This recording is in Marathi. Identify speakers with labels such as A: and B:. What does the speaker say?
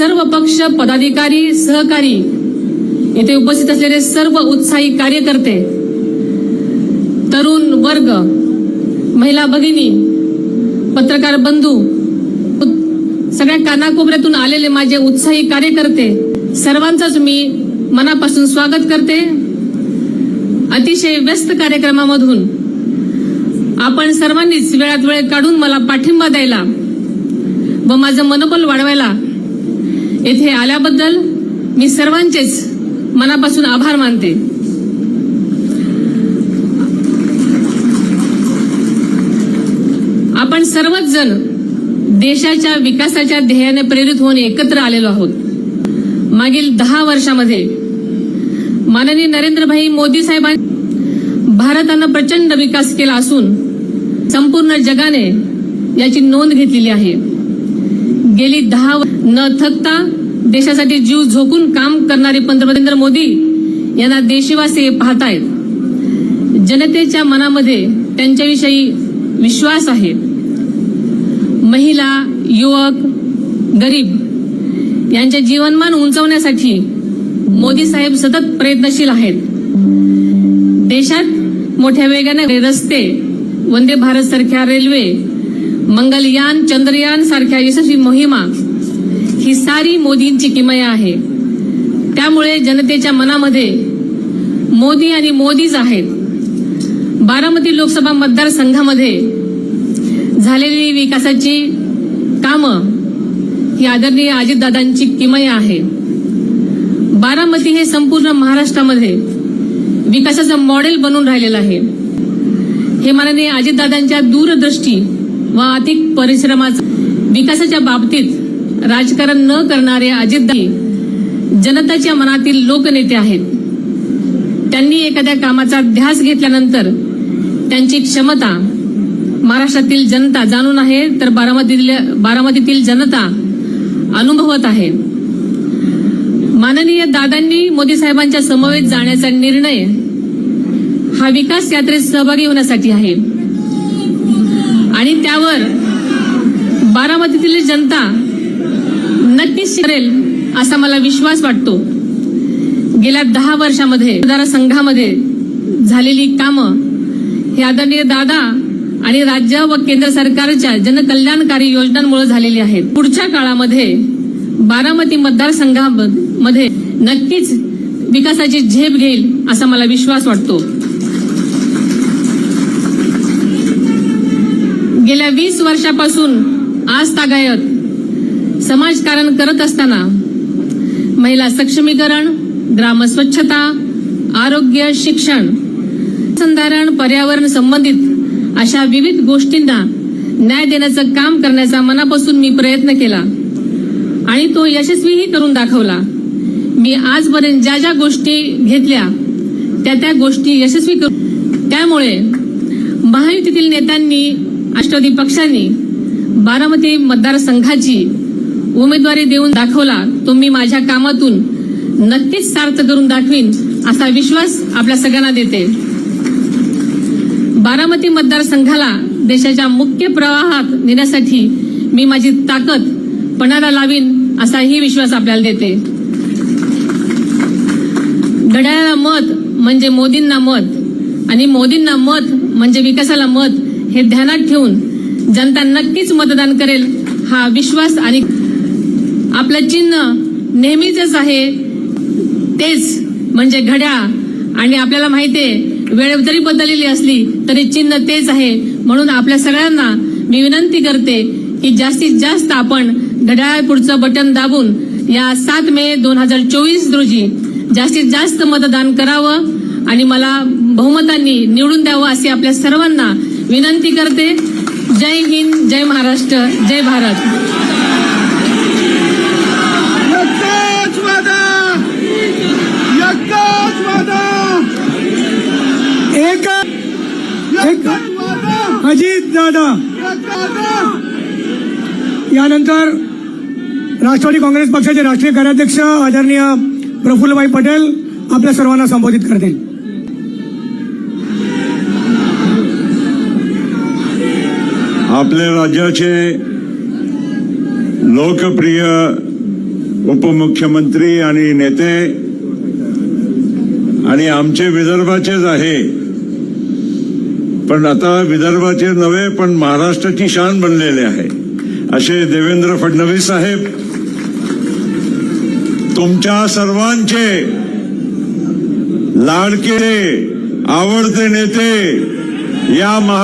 A: सर्व पक्ष पदाधिकारी सहकारी येथे उपस्थित असलेले सर्व उत्साही कार्यकर्ते तरुण वर्ग महिला भगिनी पत्रकार बंधू सगळ्या कानाकोपऱ्यातून आलेले माझे उत्साही कार्यकर्ते सर्वांचंच मी मनापासून स्वागत करते. अतिशय व्यस्त कार्यक्रमामधून आपण सर्वांनीच वेळात वेळ काढून मला पाठिंबा द्यायला व माझं मनोबल वाढवायला येथे आल्याबद्दल मी सर्वांचेच मनापासून आभार मानते. आपण सर्वच जण देशाच्या विकासाच्या ध्येयाने प्रेरित होऊन एकत्र आलेलो आहोत. मागील दहा वर्षामध्ये माननीय नरेंद्रभाई मोदी साहेबांनी भारतानं प्रचंड विकास केला असून संपूर्ण जगाने याची नोंद घेतलेली आहे. गेली दहा न थकता देशासाठी जीव झोकून काम करणारे पंतप्रधान नरेंद्र मोदी यांना देशवासी पाहतायत. जनतेच्या मनामध्ये त्यांच्याविषयी विश्वास आहे. महिला युवक गरीब यांचे जीवनमान उंचवण्यासाठी मोदी साहेब सतत प्रयत्नशील आहेत. देशात मोठ्या वेगाने रस्ते वंदे भारत सारख्या रेल्वे मंगलयान चंद्रयान सारख्या यशस्वी मोहिमा ही सारी मोदींची किमया आहे. त्यामुळे जनतेच्या मनामध्ये मोदी आणि मोदीच आहेत. बारामती लोकसभा मतदारसंघामध्ये झालेली विकासाची कामं ही आदरणीय अजितदादांची किमया आहे. बारामती हे संपूर्ण महाराष्ट्रामध्ये विकासाचं मॉडेल बनून राहिलेलं आहे. हे माननीय अजितदादांच्या दूरदृष्टी व अधिक परिश्रमाचा विकासाच्या बाबतीत राजकारण न करणारे अजितदाई जनताच्या मनातील लोकनेते आहेत. त्यांनी एखाद्या कामाचा ध्यास घेतल्यानंतर त्यांची क्षमता महाराष्ट्रातील जनता जाणून आहे तर बारामतीतील बारामतीतील जनता अनुभवत आहे. माननीय दादांनी मोदी साहेबांच्या समवेत जाण्याचा निर्णय हा विकास यात्रेत सहभागी होण्यासाठी आहे. आणि त्यावर बारामतीतील जनता नक्कीच करेल असा मला विश्वास वाटतो. गेल्या दहा वर्षामध्ये मतदारसंघामध्ये झालेली कामं हे आदरणीय दादा आणि राज्य व केंद्र सरकारच्या जनकल्याणकारी योजनांमुळे झालेली आहेत. पुढच्या काळामध्ये बारामती मतदारसंघामध्ये नक्कीच विकासाची झेप घेईल असा मला विश्वास वाटतो. गेल्या वीस वर्षापासून आज तागायत समाजकारण करत असताना महिला सक्षमीकरण ग्रामस्वच्छता आरोग्य शिक्षण संधारण पर्यावरण संबंधित अशा विविध गोष्टींना न्याय देण्याचं काम करण्याचा मनापासून मी प्रयत्न केला आणि तो यशस्वीही करून दाखवला. मी आजपर्यंत ज्या ज्या गोष्टी घेतल्या त्या त्या गोष्टी यशस्वी करू त्यामुळे महायुतीतील नेत्यांनी राष्ट्रवादी पक्षांनी बारामती मतदारसंघाची उमेदवारी देऊन दाखवला तो मी माझ्या कामातून नक्कीच सार्थ करून दाखवीन असा विश्वास आपल्या सगळ्यांना देते. बारामती मतदारसंघाला देशाच्या मुख्य प्रवाहात नेण्यासाठी मी माझी ताकद पणाला लावीन असाही विश्वास आपल्याला देते. घड्याळाला मत म्हणजे मोदींना मत आणि मोदींना मत म्हणजे विकासाला मत हे ध्यानात ठेवून जनता नक्कीच मतदान करेल हा विश्वास आणि आपलं चिन्ह नेहमीच आहे. तेच म्हणजे घड्याळ आणि आपल्याला माहितीये वेळ जरी बदललेली असली तरी चिन्ह तेच आहे. म्हणून आपल्या सगळ्यांना मी विनंती करते की जास्तीत जास्त आपण घड्याळ पुढचं बटन दाबून या सात मे दोन हजार चोवीस रोजी जास्तीत जास्त मतदान करावं. आणि मला बहुमतांनी निवडून द्यावं अशी आपल्या सर्वांना विनंती करते. जय हिंद जय महाराष्ट्र जय भारत.
B: अजित दादा यानंतर राष्ट्रवादी काँग्रेस पक्षाचे राष्ट्रीय कार्याध्यक्ष आदरणीय प्रफुल्लभाई पटेल आपल्या सर्वांना संबोधित करतील.
C: आपल्या राज्याचे लोकप्रिय उपमुख्यमंत्री आणि नेते आणि आमचे विदर्भाचेच आहे. पण आता विदर्भाचे नव्हे पण महाराष्ट्राची शान बनलेले आहे. असे देवेंद्र फडणवीस साहेब तुमच्या सर्वांचे लाडके आवडते नेते या महा